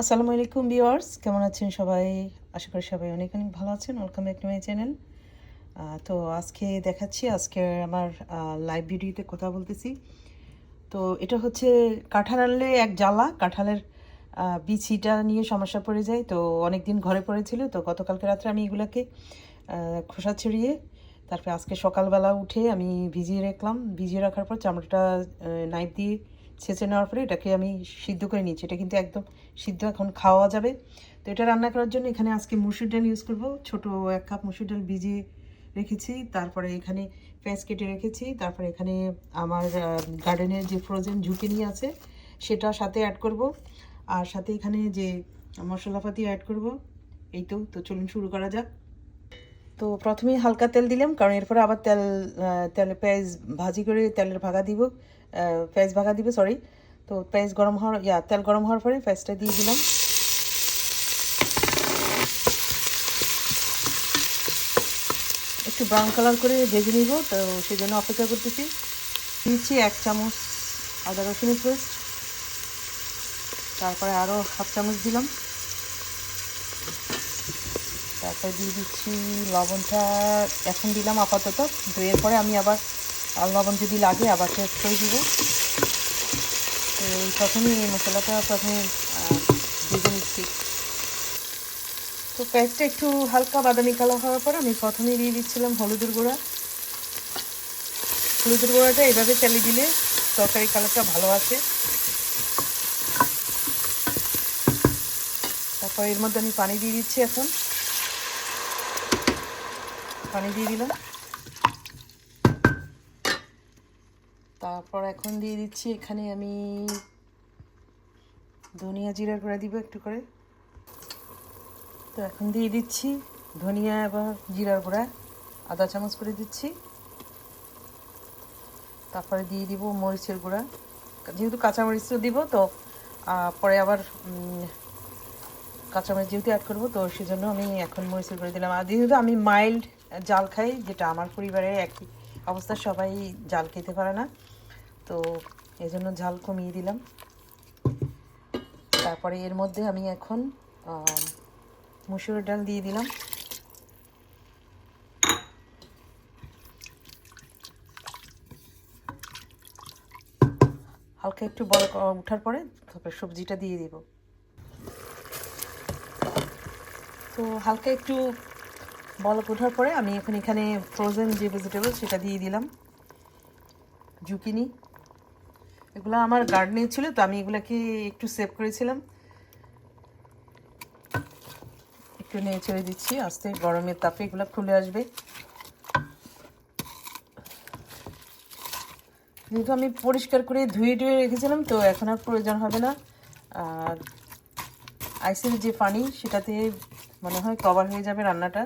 আসসালামু আলাইকুম ভিউয়ার্স, কেমন আছেন সবাই? আশা করি সবাই অনেক অনেক ভালো আছেন। Welcome back to my channel তো আজকে দেখাচ্ছি, আজকে আমার লাইভ ভিডিওতে কথা বলতেছি। তো এটা হচ্ছে কাঁঠাল আনলে এক জ্বালা, কাঁঠালের বিছিটা নিয়ে সমস্যা পড়ে যায়। তো অনেক দিন ঘরে পড়েছিল, তো গতকালকে রাত্রে আমি এগুলাকে খোসা ছড়িয়ে তারপরে আজকে সকালবেলা উঠে আমি ভিজিয়ে রাখলাম। ভিজিয়ে রাখার পর চামড়াটা নাইফ দিয়ে ছেঁচে নেওয়ার পরে এটাকে আমি সিদ্ধ করে নিয়েছি। এটা কিন্তু একদম সিদ্ধ, এখন খাওয়া যাবে। তো এটা রান্না করার জন্য এখানে আজকে মুসুর ডাল ইউজ করব। ছোট এক কাপ মুসুর ডাল ভিজিয়ে রেখেছি। তারপরে এখানে পেঁয়াজ কেটে রেখেছি। তারপরে এখানে আমার গার্ডেনের যে ফ্রোজেন ঝুঁকিনি আছে, সেটা সাথে অ্যাড করব। আর সাথে এখানে যে মশলাপাতি অ্যাড করব। এই তো তো চলুন শুরু করা যাক। তো প্রথমেই হালকা তেল দিলাম, কারণ এরপরে আবার তেল তেলে পেঁয়াজ ভাজি করে তেলের ভাগা দিব পেঁয়াজ ভাগা দিব সরি তো পেঁয়াজ গরম হওয়ার, ইয়া, তেল গরম হওয়ার পরে পেঁয়াজটা দিয়ে দিলাম। একটু ব্রাউন কালার করে ভেজে নিব, তো সেই জন্য অপেক্ষা করতেছি। দিচ্ছি এক চামচ আদা রসুনের পেস্ট, তারপরে আরও হাফ চামচ দিলাম। তারপরে দিয়ে দিচ্ছি লবণটা এখন দিলাম আপাতত। তো এরপরে আমি আবার লবণ যদি লাগে আবার টেস্ট করে দিব। তো প্রথমে এই মশলাটা প্রথমে ভেজে নিচ্ছি। তো পেঁয়াজটা একটু হালকা বাদামি কালার হওয়ার পর আমি প্রথমেই দিয়ে দিচ্ছিলাম হলুদের গুঁড়া। হলুদের গুঁড়াটা এভাবে চালিয়ে দিলে তরকারি কালারটা ভালো আছে তারপর এর মধ্যে আমি পানি দিয়ে দিচ্ছি এখন। পানি দিয়ে দিলাম। তারপর এখন দিয়ে দিচ্ছি এখানে আমি ধনিয়া জিরার গুঁড়া দিব একটু করে। তো এখন দিয়ে দিচ্ছি ধনিয়া এবং জিরার গুঁড়া। আধা চামচ করে দিচ্ছি। তারপরে দিয়ে দিব মরিচের গুঁড়া। যেহেতু কাঁচামরিচও দিব, তো পরে আবার কাঁচামরিচ যেহেতু অ্যাড করব, তো সেজন্য আমি এখন মরিচের গুঁড়া দিলাম। আর যেহেতু আমি মাইল্ড জাল খাই যেটা আমার পরিবারের একই অবস্থা সবাই জাল খেতে পারে না। তো এই জন্য ঝাল কমিয়ে দিলাম। তারপরে এর মধ্যে আমি এখন আহ, মুসুরের ডাল দিয়ে দিলাম। হালকা একটু বড় ওঠার পরে তারপরে সবজিটা দিয়ে দিব। তো হালকা একটু বলক ওঠার পরে আমি এখন এখানে ফ্রোজেন যে ভেজিটেবল সেটা দিয়ে দিলাম। জুকিনি। এগুলো আমার গার্ডেনে ছিল, তো আমি এগুলাকে একটু সেভ করেছিলাম। একটু নেড়ে ছেড়ে দিচ্ছি, আস্তে গরমের তাপে এগুলো খুলে আসবে। যেহেতু আমি পরিষ্কার করে ধুয়ে ধুয়ে রেখেছিলাম, তো এখন আর প্রয়োজন হবে না। আর আইসের যে পানি, সেটাতে মনে হয় কভার হয়ে যাবে রান্নাটা।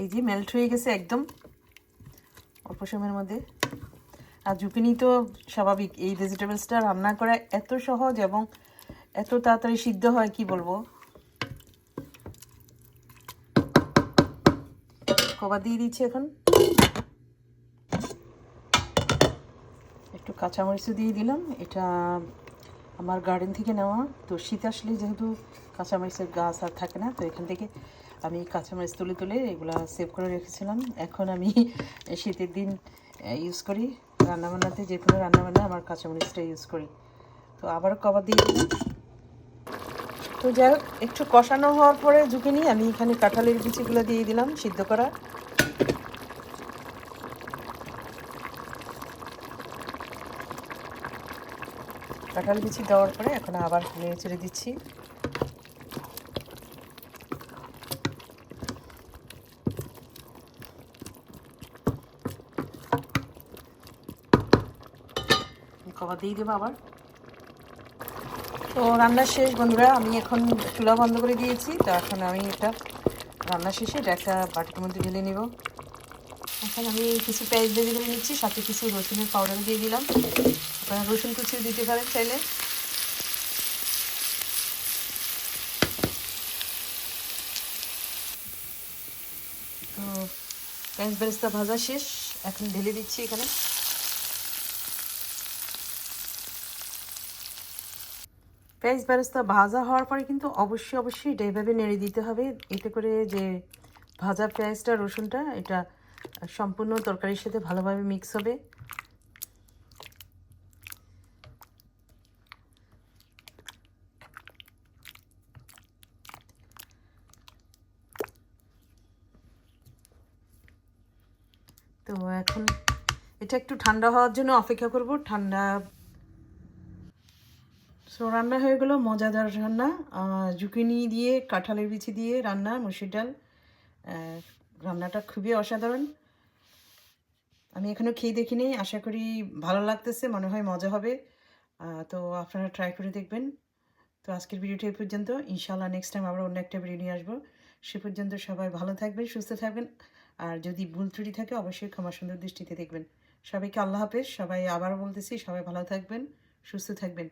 এই যে মেল্ট হয়ে গেছে একদম অল্প সময়ের মধ্যে। আর জুকিনি তো স্বাভাবিক, এই ভেজিটেবলসটা রান্না করা এত সহজ এবং এত তাড়াতাড়ি সিদ্ধ হয়, কি বলব? কবার দিয়ে দিচ্ছি এখন। একটু কাঁচামরিচও দিয়ে দিলাম। এটা আমার গার্ডেন থেকে নেওয়া। তো শীত আসলে যেহেতু কাঁচামরিচের গাছ আর থাকে না, তো এখান থেকে আমি কাঁচামরিচ তুলে তুলে এগুলা সেভ করে রেখেছিলাম। এখন আমি শীতের দিন ইউজ করি। রান্নাবান্নাতে যে কোনো রান্নাবান্না আমার কাঁচামরিচটা ইউজ করি। তো আবার কবার দিয়ে তো যাই হোক, একটু কষানো হওয়ার পরে ঝুঁকে নিয়ে আমি এখানে কাঁঠালের বিচিগুলো দিয়ে দিলাম সিদ্ধ করা। কাঁঠাল বিচি দেওয়ার পরে এখন আবার নেড়ে চেড়ে দিচ্ছি। কবার দিয়ে দেবো আবার। তো রান্না শেষ, বন্ধুরা, আমি এখন চুলা বন্ধ করে দিয়েছি, তো এখন আমি এটা রান্না শেষে এটা একটা বাটির মধ্যে ঢেলে নেব। এখন আমি কিছু পেঁয়াজ ভেজে করে নিচ্ছি, সাথে কিছু রসুনের পাউডার দিয়ে দিলাম। আপনারা রসুন কুচিও দিতে পারেন চাইলে। তো পেঁয়াজ বেরেস্তা ভাজা শেষ, এখন ঢেলে দিচ্ছি এখানে। পেঁয়াজ বেরেস্তা ভাজা হওয়ার পরে কিন্তু অবশ্যই অবশ্যই এটা এভাবে নেড়ে দিতে হবে। এতে করে যে ভাজা পেঁয়াজটা, রসুনটা, এটা সম্পূর্ণ তরকারির সাথে ভালোভাবে মিক্স হবে। তো এখন এটা একটু ঠান্ডা হওয়ার জন্য অপেক্ষা করব। ঠান্ডা সো রান্না হয়ে গেলো, মজাদার রান্না। জুকিনি দিয়ে, কাঁঠালের বিচি দিয়ে রান্না, মুসুর ডাল। রান্নাটা খুবই অসাধারণ। আমি এখনও খেয়ে দেখিনি, আশা করি ভালো লাগতেছে, মনে হয় মজা হবে। তো আপনারা ট্রাই করে দেখবেন। তো আজকের ভিডিওটি এই পর্যন্ত। ইনশাল্লাহ নেক্সট টাইম আবার অন্য একটা ভিডিও নিয়ে আসব। সে পর্যন্ত সবাই ভালো থাকবেন, সুস্থ থাকবেন। আর যদি ভুল ত্রুটি থাকে, অবশ্যই ক্ষমা সুন্দর দৃষ্টিতে দেখবেন। সবাইকে আল্লাহ হাফেজ। সবাই আবার বলতেছি, সবাই ভালো থাকবেন, সুস্থ থাকবেন।